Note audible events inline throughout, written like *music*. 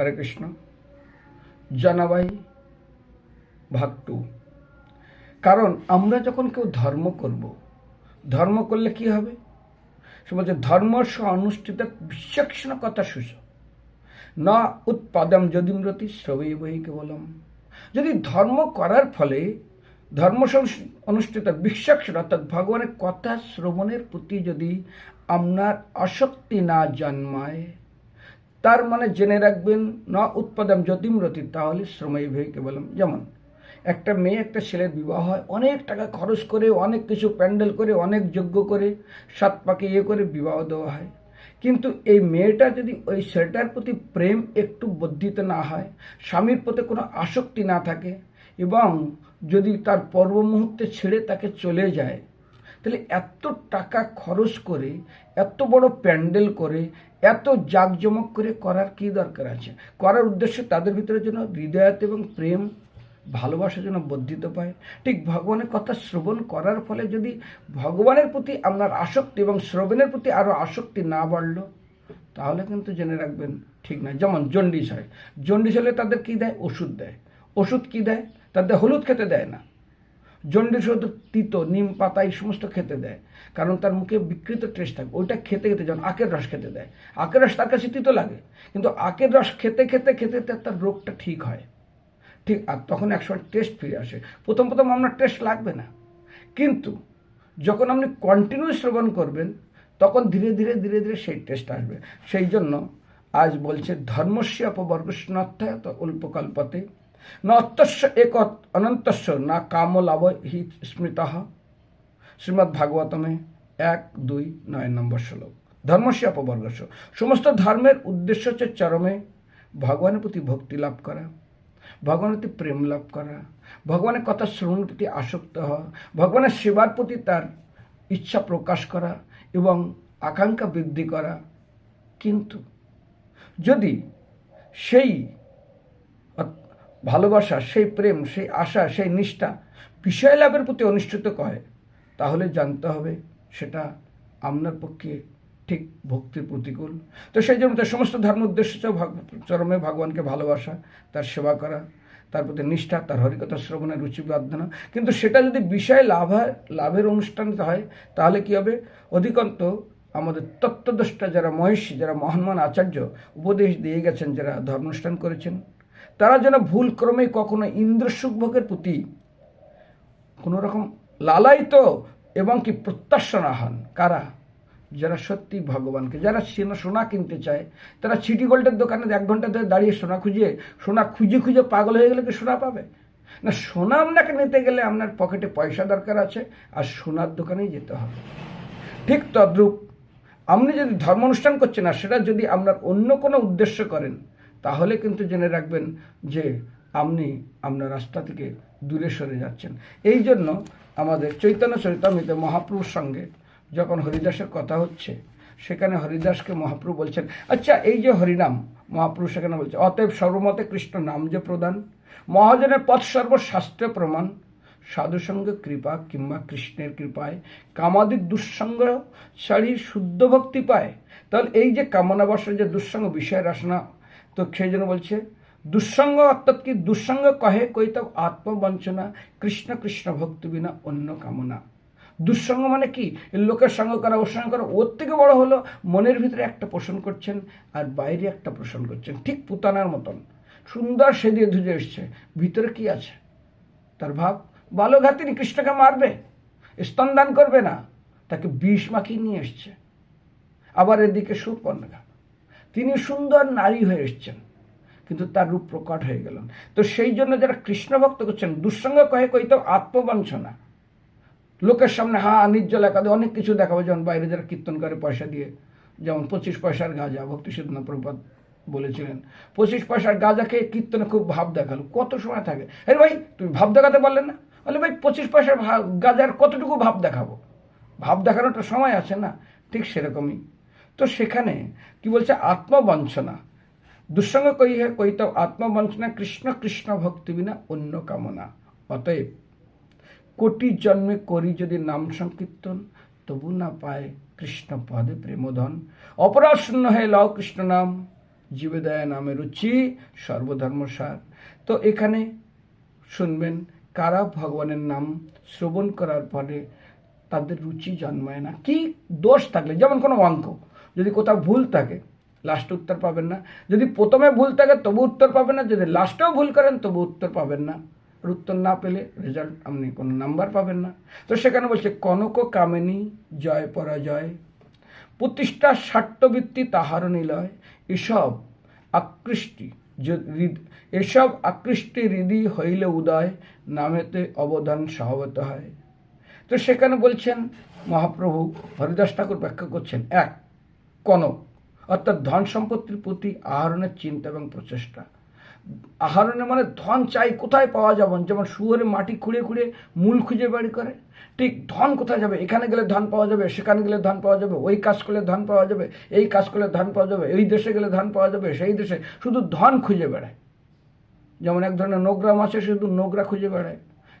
হরে কৃষ্ণ। জানাবাই ভাগ টু। কারণ আমরা যখন কেউ ধর্ম করব, ধর্ম করলে কি হবে? সে বলছে ধর্ম অনুষ্ঠিত বিচক্ষণ কথা সুষ না উৎপাদম যদিমরতি শ্রবই বই কেবলম। যদি ধর্ম করার ফলে ধর্ম সংস- অনুষ্ঠিত বিশ্বক্ষণ অর্থাৎ ভগবানের কথা শ্রবণের প্রতি যদি আপনার আসক্তি না জন্মায় তার মানে জেনে রাখবেন, না উৎপাদন যতিমরতি তাহলে শ্রমই ভয় কেবলম। যেমন, একটা মেয়ে, একটা ছেলের বিবাহ হয়, অনেক টাকা খরচ করে, অনেক কিছু প্যান্ডেল করে, অনেক যজ্ঞ করে, সাত পাকে ইয়ে করে বিবাহ দেওয়া হয়। কিন্তু এই মেয়েটা যদি ওই ছেলেটার প্রতি প্রেম একটু বর্ধিত না হয়, স্বামীর প্রতি কোনো আসক্তি না থাকে, এবং যদি তার পর্ব মুহূর্তে ছেড়ে তাকে চলে যায়, তাহলে এত টাকা খরচ করে, এত বড় প্যান্ডেল করে এত জাঁকজমক করে করার কি দরকার আছে? করার উদ্দেশ্য তাদের ভিতরে যেন হৃদয়ত এবং প্রেম, ভালোবাসা যেন বর্ধিত পায়। ঠিক ভগবানের কথা শ্রবণ করার ফলে যদি ভগবানের প্রতি আপনার আসক্তি এবং শ্রবণের প্রতি আরও আসক্তি না বাড়লো, তাহলে কিন্তু জেনে রাখবেন ঠিক না যেমন জন্ডিস হয়। জন্ডিস হলে তাদের কি দেয়? ওষুধ দেয়। ওষুধ কি দেয়? তাদের হলুদ খেতে দেয় না। জন্ডিস হয়তো তিতো, নিম, পাতা, এই সমস্ত খেতে দেয়। কারণ তার মুখে বিকৃত টেস্ট থাকে। ওইটা খেতে খেতে যেমন আখের রস খেতে দেয়। আখের রস তার কাছে তিতো লাগে। কিন্তু আখের রস খেতে খেতে খেতে তার রোগটা ঠিক হয়। ঠিক, আর তখন একসময় টেস্ট ফিরে আসে। প্রথম প্রথম আপনার টেস্ট লাগবে না। কিন্তু যখন আপনি কন্টিনিউ শ্রবণ করবেন, তখন ধীরে ধীরে ধীরে ধীরে সেই টেস্ট আসবে। সেই জন্য আজ বলছে ধর্মস্য অপবর্গস্নার্থায় অল্পকল্পতে নত্যস্য এক অনন্তস্য না কাম লাভ হি স্মৃত শ্রীমদ্ ভাগবতমে এক দুই নয় নম্বর শ্লোক ধর্মস্য অপবর্গস্য সমস্ত ধর্মের উদ্দেশ্য হচ্ছে চরমে ভগবানের প্রতি ভক্তি লাভ করা ভগবানের প্রতি প্রেম লাভ করা ভগবানের কথা শ্রবণের প্রতি আসক্ত হওয়া ভগবানের সেবার প্রতি তার ইচ্ছা প্রকাশ করা এবং আকাঙ্ক্ষা বৃদ্ধি করা কিন্তু যদি সেই ভালোবাসা, সেই প্রেম, সেই আশা, সেই নিষ্ঠা বিষয় লাভের প্রতি অনুষ্ঠিত করে, তাহলে জানতে হবে সেটা আপনার পক্ষে ঠিক ভক্তির প্রতিকূল। তো সেই জন্য তার সমস্ত ধর্ম উদ্দেশ্য চরমে ভগবানকে ভালোবাসা, তার সেবা করা, তার প্রতি নিষ্ঠা, তার হরিকথা, শ্রবণের রুচি, প্রার্থনা। কিন্তু সেটা যদি বিষয় লাভ লাভের অনুষ্ঠান হয়, তাহলে কি হবে? অধিকন্ত আমাদের তত্ত্বদ্রষ্টা যারা মহিষী, যারা মহান মহান আচার্য উপদেশ দিয়ে গেছেন, যারা ধর্মানুষ্ঠান করেছেন তারা যেন ভুল ক্রমে কখনো ইন্দ্রসুখ ভোগের প্রতি কোনো রকম লালায়িত এবং কি প্রত্যাশা না হন। কারা? যারা সত্যি ভগবানকে, যারা সোনা সোনা কিনতে চায়, তারা সিটি গোল্ডের দোকানে এক ঘণ্টা ধরে দাঁড়িয়ে সোনা খুঁজে সোনা খুঁজে খুঁজে পাগল হয়ে গেলে কি সোনা পাবে? না, সোনা আপনাকে নিতে গেলে আপনার পকেটে পয়সা দরকার আছে, আর সোনার দোকানেই যেতে হবে। ঠিক তদ্রূপ, আপনি যদি ধর্ম অনুষ্ঠান করছেন না সেটা যদি আপনার অন্য কোনো উদ্দেশ্য করেন তাহলে কিন্তু জেনে রাখবেন যে আপনি আপনার রাস্তা থেকে দূরে সরে যাচ্ছেন। এই জন্য আমাদের চৈতন্য চরিতামৃতে মহাপ্রভুর সঙ্গে যখন হরিদাসের কথা হচ্ছে, সেখানে হরিদাসকে মহাপ্রভু বলছেন আচ্ছা এই যে হরিনাম, মহাপ্রভু সেখানে বলছে, অতএব সর্বমতে কৃষ্ণ নাম যে প্রদান, মহাজনের পথ সর্বশাস্ত্রে প্রমাণ, সাধুসঙ্গ কৃপা কিংবা কৃষ্ণের কৃপায় কামাদি দুঃসঙ্গ ছাড়ি শুদ্ধ ভক্তি পায়। তাহলে এই যে কামনা যে দুঃসঙ্গ বিষয় রাসনা তো সেই জন্য বলছে, দুঃসঙ্গ অর্থাৎ কি দুঃসঙ্গ কহে কৈতব আত্মবঞ্চনা, কৃষ্ণ কৃষ্ণ ভক্তি বিনা অন্য কামনা। দুঃসঙ্গ মানে কি? লোকের সঙ্গ করা ওর সঙ্গে করা, ওর থেকে বড় হলো মনের ভিতরে একটা পোষণ করছেন আর বাইরে একটা পোষণ করছেন, ঠিক পুতানার মতন। সুন্দর সেদিয়ে ধুজে এসছে, ভিতরে কি আছে? তার ভাব বালঘাত তিনি কৃষ্ণকে মারবে, স্তন দান করবে না। তাকে বিষ মাখিয়ে নিয়ে এসছে। আবার এদিকে সুপর্ণঘা তিনি সুন্দর নারী হয়ে এসছেন, কিন্তু তার রূপ প্রকট হয়ে গেলেন তো সেই জন্য যারা কৃষ্ণ ভক্ত করছেন, দুঃসঙ্গ কহে কইতে আত্মবঞ্চনা লোকের সামনে, হা, নির্জল একাদে অনেক কিছু দেখাবো, যেমন বাইরে যারা কীর্তন করে পয়সা দিয়ে, যেমন পঁচিশ পয়সার গাঁজা ভক্তি সিদ্ধনাথ প্রভুপাদ বলেছিলেন, পঁচিশ পয়সার গাঁজা খেয়ে কীর্তনে খুব ভাব দেখাল, কত সময় থাকে? আরে ভাই, তুমি ভাব দেখাতে পারলে না? বলে, ভাই, পঁচিশ পয়সার গাঁজার কতটুকু ভাব দেখাবো? ভাব দেখানোটা সময় আছে না, ঠিক সেরকমই। তো সেখানে কি বলছে? আত্মবঞ্চনা। দুঃসঙ্গ কই কইত আত্মবঞ্চনা কৃষ্ণ কৃষ্ণ ভক্তি বিনা অন্য কামনা। অতএব কোটি জন্মে করি যদি নাম সংকীর্তন, তবু না পায় কৃষ্ণ পদে প্রেমধন। অপরাধ শূন্য হয়ে লও কৃষ্ণ নাম জীবেদয়া নামে রুচি সর্বধর্মসার তো এখানে শুনবেন, কারা ভগবানের নাম শ্রবণ করার পরে তাদের রুচি জন্মায় না? কি দোষ থাকলে? যেমন কোনো অঙ্ক। যদি কোথাও ভুল থাকে লাস্ট উত্তর পাবেন না। যদি প্রথমে ভুল থাকে, তবু উত্তর পাবেন না। যদি লাস্টেও ভুল করেন, তবু উত্তর পাবেন না। আর উত্তর না পেলে রেজাল্ট আপনি কোনো নাম্বার পাবেন না। তো সেখানে বলছে, কনক কামিনী, জয় পরাজয়। প্রতিষ্ঠা স্বার্থবৃত্তি তাহার নিলয়। এসব আকৃষ্টি এসব আকৃষ্টি হৃদি হইলে উদয়। নামেতে অবদান সহবত হয়। তো সেখানে বলছেন মহাপ্রভু হরিদাস ঠাকুর ব্যাখ্যা করছেন, এক কনক, অর্থাৎ ধন সম্পত্তির প্রতি আহরণের চিন্তা এবং প্রচেষ্টা। আহরণে মানে ধন চাই কোথায় পাওয়া যাবে? যেমন শুয়োরে মাটি খুঁড়ে খুঁড়ে মূল খুঁজে বাড়ি করে। ঠিক ধন কোথায় যাবে? এখানে গেলে ধন পাওয়া যাবে, সেখানে গেলে ধন পাওয়া যাবে, ওই কাজ করলে ধন পাওয়া যাবে, এই কাজ করলে ধন পাওয়া যাবে, এই দেশে গেলে ধন পাওয়া যাবে, সেই দেশে। শুধু ধন খুঁজে বেড়ায়। যেমন এক ধরনের নোংরা মাছে শুধু নোংরা খুঁজে বেড়ায়।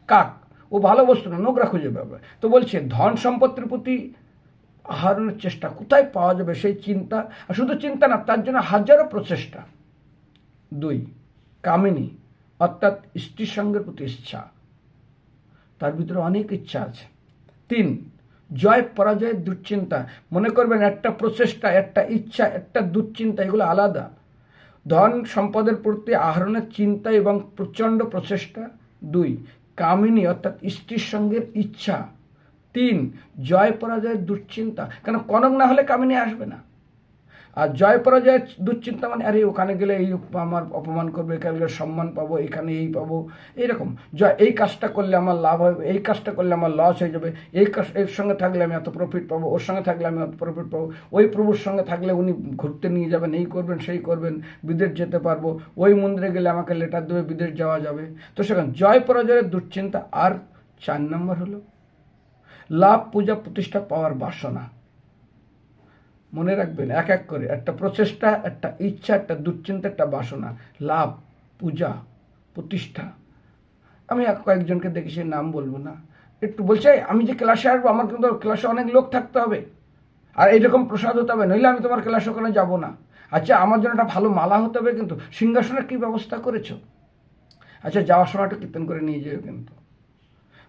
কাক, ও ভালো বস্তু না, নোংরা খুঁজে বেড়ায়। তো বলছে, ধন সম্পত্তির প্রতি আহরণের চেষ্টা। কোথায় পাওয়া যাবে সেই চিন্তা? আর শুধু চিন্তা না, তার জন্য হাজারো প্রচেষ্টা। দুই, কামিনী, অর্থাৎ স্ত্রীর সঙ্গের প্রতি ইচ্ছা। তার ভিতরে অনেক ইচ্ছা আছে। তিন, জয় পরাজয়ের দুশ্চিন্তা। মনে করবেন একটা প্রচেষ্টা, একটা ইচ্ছা, একটা দুশ্চিন্তা, এগুলো আলাদা। ধন সম্পদের প্রতি আহরণের চিন্তা এবং প্রচণ্ড প্রচেষ্টা। দুই, কামিনী, অর্থাৎ স্ত্রীর সঙ্গের ইচ্ছা। তিন, জয় পরাজয়ের দুশ্চিন্তা। কেন কনক না হলে কামিনী আসবে না? আর জয় পরাজয়ের দুশ্চিন্তা মানে আরে ওখানে গেলে এই আমার অপমান করবে, এখানে গেলে সম্মান পাবো, এখানে এই পাবো, এইরকম। জয়, এই কাজটা করলে আমার লাভ হবে এই কাজটা করলে আমার লস হয়ে যাবে, এই কাজ, এর সঙ্গে থাকলে আমি এত প্রফিট পাবো, ওর সঙ্গে থাকলে আমি এত প্রফিট পাবো, ওই প্রভুর সঙ্গে থাকলে উনি ঘুরতে নিয়ে যাবেন, এই করবেন, সেই করবেন, বিদেশ যেতে পারব, ওই মন্দিরে গেলে আমাকে লেটার দেবে, বিদেশ যাওয়া যাবে। তো সেখানে জয় পরাজয়ের দুশ্চিন্তা, আর চার নম্বর হলো লাভ, পূজা, প্রতিষ্ঠা, পাওয়ার বাসনা। মনে রাখবেন, এক এক করে, একটা প্রচেষ্টা, একটা ইচ্ছা, একটা দুশ্চিন্তা, একটা বাসনা, লাভ, পূজা, প্রতিষ্ঠা। আমি এক কয়েকজনকে দেখেছি নাম বলব না। একটু বলছে আমি যে ক্লাসে আসব, আমার কিন্তু ক্লাসে অনেক লোক থাকতে হবে। আর এইরকম প্রসাদ হতে হবে, নইলে আমি তোমার ক্লাসে ওখানে যাব না। আচ্ছা আমার জন্য একটা ভালো মালা হতে হবে কিন্তু, সিংহাসনের কী ব্যবস্থা করেছ? আচ্ছা যাওয়ার সময় একটু কীর্তন করে নিয়ে যেও কিন্তু।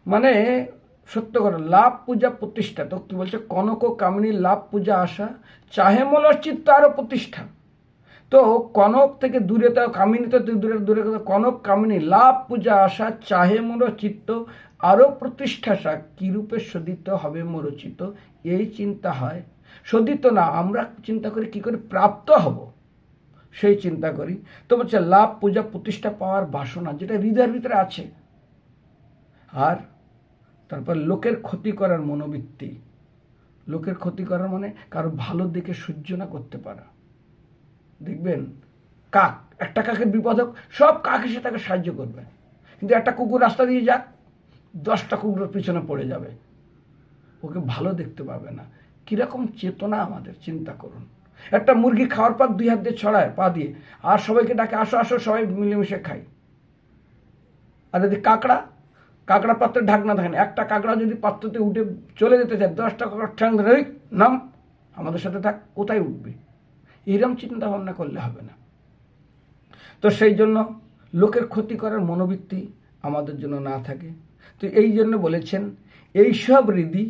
মানে সত্য করে লাভ পূজা প্রতিষ্ঠা। তো কি বলছে? কনক কামিনী লাভ পূজা আসা চাহে মলর চিত্ত আরও প্রতিষ্ঠা। তো কনক থেকে দূরে তো কামিনী তো দূরে দূরে কথা, কনক কামিনী লাভ পূজা আসা চাহে মোর চিত্ত আরও প্রতিষ্ঠা সা কিরূপে শোধিত হবে মোরচিত এই চিন্তা হয়। শোধিত না আমরা চিন্তা করি কি করে প্রাপ্ত হব? সেই চিন্তা করি। তো বলছে লাভ পূজা প্রতিষ্ঠা পাওয়ার বাসনা যেটা হৃদয়ের ভিতরে আছে। আর তারপর লোকের ক্ষতি করার মনোবৃত্তি। লোকের ক্ষতি করার মানে কারও ভালো দিকে সহ্য না করতে পারা। দেখবেন, কাক, একটা কাকের বিপদ হোক, সব কাক এসে তাকে সাহায্য করবে। কিন্তু একটা কুকুর রাস্তা দিয়ে যাক, দশটা কুকুরের পিছনে পড়ে যাবে। ওকে ভালো দেখতে পাবে না। কীরকম চেতনা আমাদের, চিন্তা করুন। একটা মুরগি খাওয়ার পর দুই হাত দিয়ে ছড়ায়, পা দিয়ে, আর সবাইকে ডাকে, আসো আসো, সবাই মিলেমিশে খাই আর যদি কাঁকড়া কাঁকড়া পাত্রের ঢাকনা থাকেন একটা কাঁকড়া যদি পাত্রতে উঠে চলে যেতে চায়, দশটা কাঁকড়া ঠ্যাং ধরে নাম, আমাদের সাথে থাক, কোথায় উঠবে? এরম চিন্তা ভাবনা করলে হবে না। তো সেই জন্য লোকের ক্ষতি করার মনোবৃত্তি আমাদের জন্য না থাকে। তো এই জন্য বলেছেন এইসব হৃদি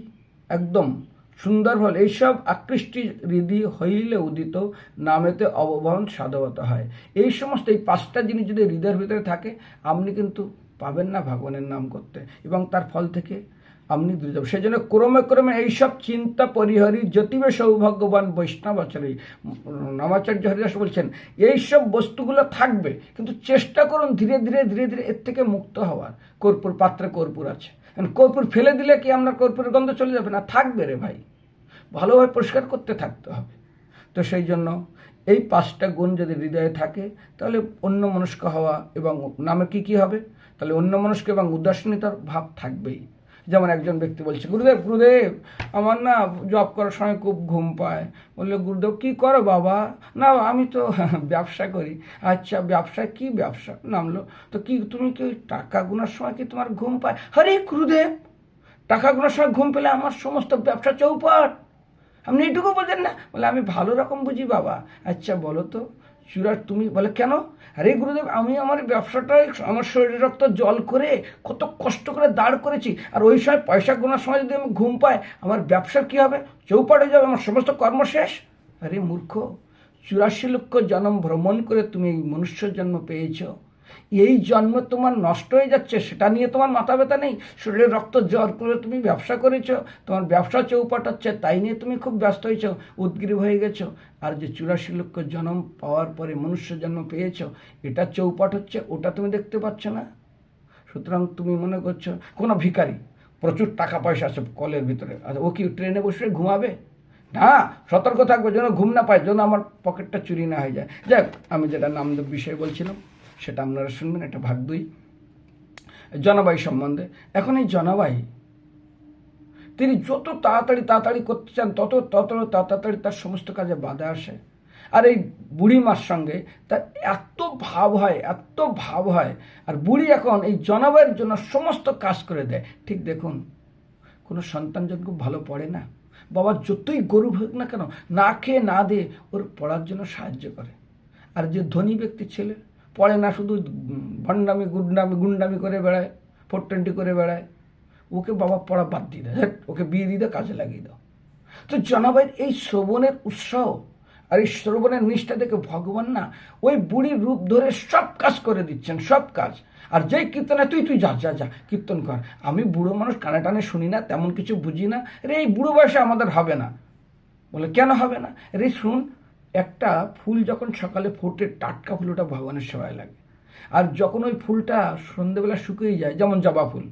একদম সুন্দর হল এইসব আকৃষ্টি হৃদি হইলে উদিত, নামেতে অববহন সাধবতা হয়। এই সমস্ত, এই পাঁচটা জিনিস যদি হৃদয়ের ভিতরে থাকে, আপনি কিন্তু পাবেন না ভগবানের নাম করতে। এবং তার ফল থেকে আপনি দূরে যাবেন। সেই জন্য ক্রমে ক্রমে এইসব চিন্তা পরিহারি যতিবে সৌভাগ্যবান বৈষ্ণব আচার্য নামাচার্য হরিদাস বলছেন, এইসব বস্তুগুলো থাকবে, কিন্তু চেষ্টা করুন ধীরে ধীরে ধীরে ধীরে এর থেকে মুক্ত হওয়ার। কর্পূর পাত্রে কর্পূর আছে। কর্পূর ফেলে দিলে কি আপনার কর্পূরের গন্ধ চলে যাবে? না, থাকবে রে ভাই। ভালোভাবে পরিষ্কার করতে থাকতে হবে। তো সেই জন্য এই পাঁচটা গুণ যদি হৃদয়ে থাকে, তাহলে অন্য মনস্ক হওয়া এবং নামে কি কি হবে? তাহলে অন্য মানুষকে এবং উদাসীনতার ভাব থাকবেই। যেমন একজন ব্যক্তি বলছে, গুরুদেব গুরুদেব, আমার না জব করার সময় খুব ঘুম পায়। বললে, গুরুদেব, কী করো বাবা? না, আমি তো *laughs* ব্যবসা করি। আচ্ছা ব্যবসা কি ব্যবসা? নামলো, তো কি তুমি কি টাকা গোনার সময় কি তোমার ঘুম পায়? হরে গুরুদেব, টাকা গোনার সময় ঘুম পেলে আমার সমস্ত ব্যবসা চৌপাট। আপনি এইটুকু বোঝেন না? বলে, আমি ভালো রকম বুঝি বাবা। আচ্ছা বলো তো। চূড়া তুমি বলে, কেন? আরে গুরুদেব, আমি আমার ব্যবসাটা আমার শরীরে রক্ত জল করে কত কষ্ট করে দাঁড় করেছি। আর ওই সময় পয়সা গোনার সময় যদি আমি ঘুম পাই, আমার ব্যবসার কী হবে? চৌপাট যাবে, আমার সমস্ত কর্ম শেষ? আরে মূর্খ, চুরাশি লক্ষ জন্ম ভ্রমণ করে তুমি মনুষ্য জন্ম পেয়েছ। এই জন্ম তোমার নষ্ট হয়ে যাচ্ছে, সেটা নিয়ে তোমার মাথা ব্যথা নেই। শরীরে রক্ত জ্বর করে তুমি ব্যবসা করেছ, তোমার ব্যবসা চৌপাট হচ্ছে, তাই নিয়ে তুমি খুব ব্যস্ত হয়েছো, উদ্গ্রীব হয়ে গেছো। আর যে চুরাশি লক্ষ জন্ম পাওয়ার পরে মনুষ্য জন্ম পেয়েছ, এটা চৌপাট হচ্ছে, ওটা তুমি দেখতে পাচ্ছ না। সুতরাং তুমি মনে করছ, কোনো ভিখারি, প্রচুর টাকা পয়সা আছে কলের ভিতরে, আর ও কি ট্রেনে বসে ঘুমাবে? না, সতর্ক থাকবে, যেন ঘুম না পায়, যেন আমার পকেটটা চুরি না হয়ে যায়। যাক আমি যেটা নাম বিষয় বলছিলাম সেটা আপনারা শুনবেন, এটা ভাগ দুই। জনাবাই সম্বন্ধে। এখন এই জনাবাই তিনি যত তাড়াতাড়ি তাড়াতাড়ি করতে চান, তত তত তাড়াতাড়ি তার সমস্ত কাজে বাধা আসে। আর এই বুড়ি মার সঙ্গে তার এত ভাব হয়, এত ভাব হয়। আর বুড়ি এখন এই জনাবাইয়ের জন্য সমস্ত কাজ করে দেয়। ঠিক দেখুন, কোনো সন্তান যখন খুব ভালো পড়ে না, বাবা যতই গরু হোক না কেন, না খেয়ে না দিয়ে ওর পড়ার জন্য সাহায্য করে। আর যে ধনী ব্যক্তি ছেলে পড়ে না, শুধু ভণ্ডামি গুন্ডামি গুন্ডামি করে বেড়ায় ফোর টোয়েন্টি করে বেড়ায়। ওকে বাবা পড়া বাদ দিয়ে দেয় ওকে বিয়ে দিয়ে দাও কাজে লাগিয়ে দাও। তো জনাবাইয়ের এই শ্রবণের উৎসাহ আর এই শ্রবণের নিষ্ঠা দেখে ভগবান না ওই বুড়ির রূপ ধরে সব কাজ করে দিচ্ছেন, সব কাজ। আর যেই কীর্তনে তুই তুই যা যা যা, কীর্তন কর। আমি বুড়ো মানুষ, কানে টানে শুনি না, তেমন কিছু বুঝি না। রে এই বুড়ো বয়সে আমাদের হবে না। বলে, কেন হবে না? রে শুন একটা ফুল যখন সকালে ফোটে, টাটকা ফুল ওটা ভগবানের সেবায় লাগে। আর যখন ওই ফুলটা সন্ধেবেলা শুকিয়ে যায়, যেমন জবা ফুল,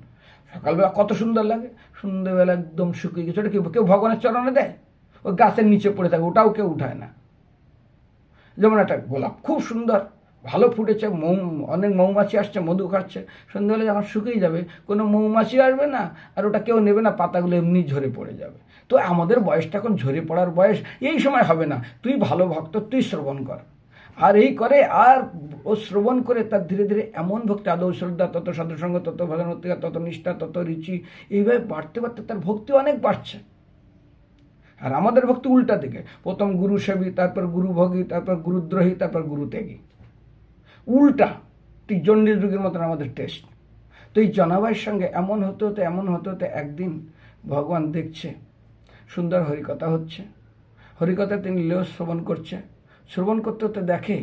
সকালবেলা কত সুন্দর লাগে। সন্ধ্যেবেলা একদম শুকিয়ে গেছে, ওটা কেউ কেউ ভগবানের চরণে দেয়? ওই গাছের নিচে পড়ে থাকে, ওটাও কেউ উঠায় না। যেমন একটা গোলাপ, খুব সুন্দর। ভালো ফুটেছে, মৌ, অনেক মৌমাছি আসছে, মধু খাচ্ছে। সন্ধ্যাবেলা যখন শুকিয়ে যাবে, কোনো মৌমাছি আসবে না, আর ওটা কেউ নেবে না, পাতাগুলো এমনি ঝরে পড়ে যাবে। তো আমাদের বয়সটা এখন ঝরে পড়ার বয়স, এই সময় হবে না। তুই ভালো ভক্ত, তুই শ্রবণ কর। আর এই করে, আর ও শ্রবণ করে, তার ধীরে ধীরে এমন ভক্তি, আদৌ শ্রদ্ধা, তত সাধুসঙ্গ, তত ভজনত্তিকা তত নিষ্ঠা, তত রুচি, এইভাবে বাড়তে বাড়তে তার ভক্তি অনেক বাড়ছে। আর আমাদের ভক্তি উল্টা দিকে। প্রথম গুরু সেবী, তারপর গুরু ভোগী, তারপর গুরুদ্রোহী, তারপর গুরু ত্যাগী উল্টা জন্ডিস যুগের মতন আমাদের টেস্ট তো এই জনাবাইয়ের সঙ্গে এমন হতে হতে, এমন হতে হতে একদিন ভগবান দেখছে, সুন্দর হরিকথা হচ্ছে। হরিকথা তিনি লেও শ্রবণ করছে। শ্রবণ করতে হতে দেখে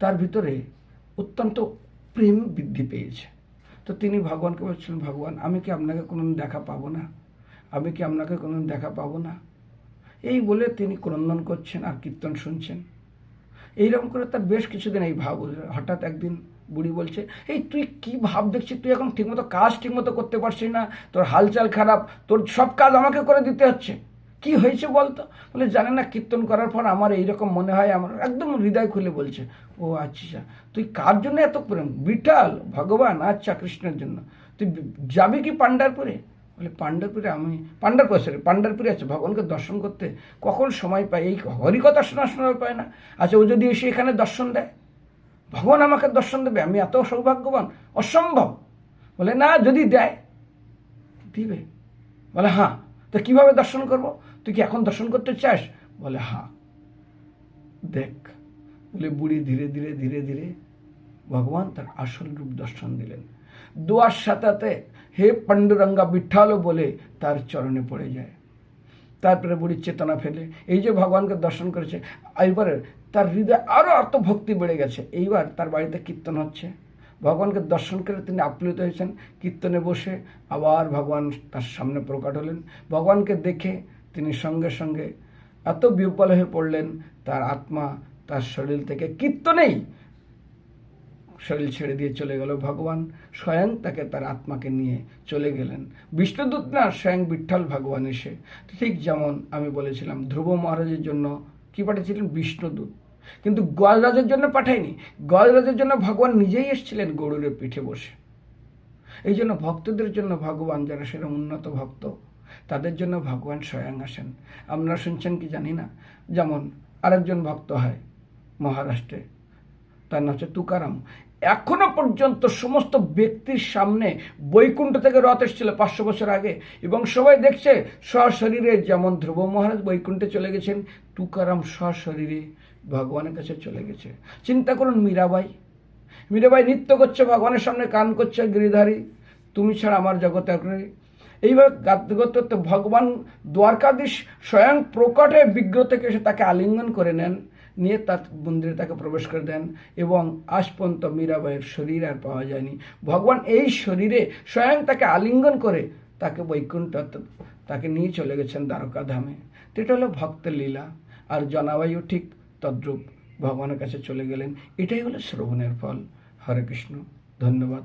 তার ভিতরে অত্যন্ত প্রেম বৃদ্ধি পেয়েছে। তো তিনি ভগবানকে বলছিলেন ভগবান, আমি কি আপনাকে কোনোদিন দেখা পাবো না? আমি কি আপনাকে কোনোদিন দেখা পাবো না? এই বলে তিনি ক্রন্দন করছেন আর কীর্তন শুনছেন। এইরকম করে তার বেশ কিছুদিন এই ভাব, হঠাৎ একদিন বুড়ি বলছে, এই তুই কি ভাব দেখছিস? তুই এখন ঠিকমতো কাজ ঠিকমতো করতে পারছিস না। তোর হালচাল খারাপ, তোর সব কাজ আমাকে করে দিতে হচ্ছে। কি হয়েছে বলতো? বলে, জানে না, কীর্তন করার পর আমার এইরকম মনে হয়, আমার একদম হৃদয় খুলে বলছে, ও আচ্ছা তুই কার জন্য এত প্রেম? বিঠাল, ভগবান আচ্ছা কৃষ্ণের জন্য। তুই যাবি কি পাণ্ডারপুরে বলে পাণ্ডারপুরে আমি পাণ্ডারপুর সরি পাণ্ডারপুরে আছে, ভগবানকে দর্শন করতে কখন সময় পায়, এই হরিকথা শোনা শোনার পায় না। আচ্ছা ও যদি এসে এখানে দর্শন দেয়, ভগবান আমাকে দর্শন দেবে, আমি এত সৌভাগ্যবান, অসম্ভব। বলে, না, যদি দেয়, দিবে। বলে হ্যাঁ তো কীভাবে দর্শন করব? তুই কি এখন দর্শন করতে চাস? বলে হ্যাঁ দেখ। বলে, বুড়ি ধীরে ধীরে ধীরে ধীরে ভগবান তার আসল রূপ দর্শন দিলেন। দোয়ার সাথে হে পাণ্ডুরঙ্গা বিঠালো বলে তার চরণে পড়ে যায়। তারপরে বুড়ির চেতনা ফেলে। এই যে ভগবানকে দর্শন করেছে, এইবারে তার হৃদয়ে আরও অর্থ ভক্তি বেড়ে গেছে। এইবার তার বাড়িতে কীর্তন হচ্ছে। ভগবানকে দর্শন করে তিনি আপ্লুত হয়েছেন। কীর্তনে বসে আবার ভগবান তার সামনে প্রকট হলেন। ভগবানকে দেখে তিনি সঙ্গে সঙ্গে এত বিহ্বল হয়ে পড়লেন, তার আত্মা তার শরীর থেকে কীর্তনেই শরীর ছেড়ে দিয়ে চলে গেল। ভগবান স্বয়ং তাকে তার আত্মাকে নিয়ে চলে গেলেন। বিষ্ণুদূত না স্বয়ং বিঠ্ঠল ভগবান এসে, ঠিক যেমন আমি বলেছিলাম, ধ্রুব মহারাজের জন্য কি পাঠিয়েছিলেন? বিষ্ণুদূত। কিন্তু গজরাজের জন্য পাঠায়নি। গজরাজের জন্য ভগবান নিজেই এসেছিলেন গরুরের পিঠে বসে। এই জন্য ভক্তদের জন্য ভগবান, যারা সেরকম উন্নত ভক্ত, তাদের জন্য ভগবান স্বয়ং আসেন। আপনারা শুনছেন কি জানি না? যেমন আরেকজন ভক্ত হয় মহারাষ্ট্রে, তার নাম হচ্ছে তুকারাম। এখনও পর্যন্ত সমস্ত ব্যক্তির সামনে বৈকুণ্ঠ থেকে রথ এসেছিল পাঁচশো বছর আগে। এবং সবাই দেখছে, সশরীরে যেমন ধ্রুব মহারাজ বৈকুণ্ঠে চলে গেছেন, তুকারাম সশরীরে ভগবানের কাছে চলে গেছে। চিন্তা করুন মীরাবাই। মীরাবাই নৃত্য করছে, ভগবানের সামনে গান করছে, গিরিধারী, তুমি ছাড়া আমার জগতে। এইভাবে গাতে করতে করতে ভগবান দ্বারকাধীশ স্বয়ং প্রকটে বিগ্রহ থেকে এসে তাকে আলিঙ্গন করে নেন। নিয়ে তার মন্দিরে তাকে প্রবেশ করে দেন এবং আজ মীরাবাইয়ের শরীর আর পাওয়া যায়নি। ভগবান এই শরীরে স্বয়ং তাকে আলিঙ্গন করে তাকে বৈকুণ্ঠ তাকে নিয়ে চলে গেছেন দ্বারকা ধামে তো এটা হলো ভক্তের লীলা। আর জনাবায়ু ঠিক তদ্রূপ ভগবানের কাছে চলে গেলেন। এটাই হলো শ্রবণের ফল। হরে কৃষ্ণ। ধন্যবাদ।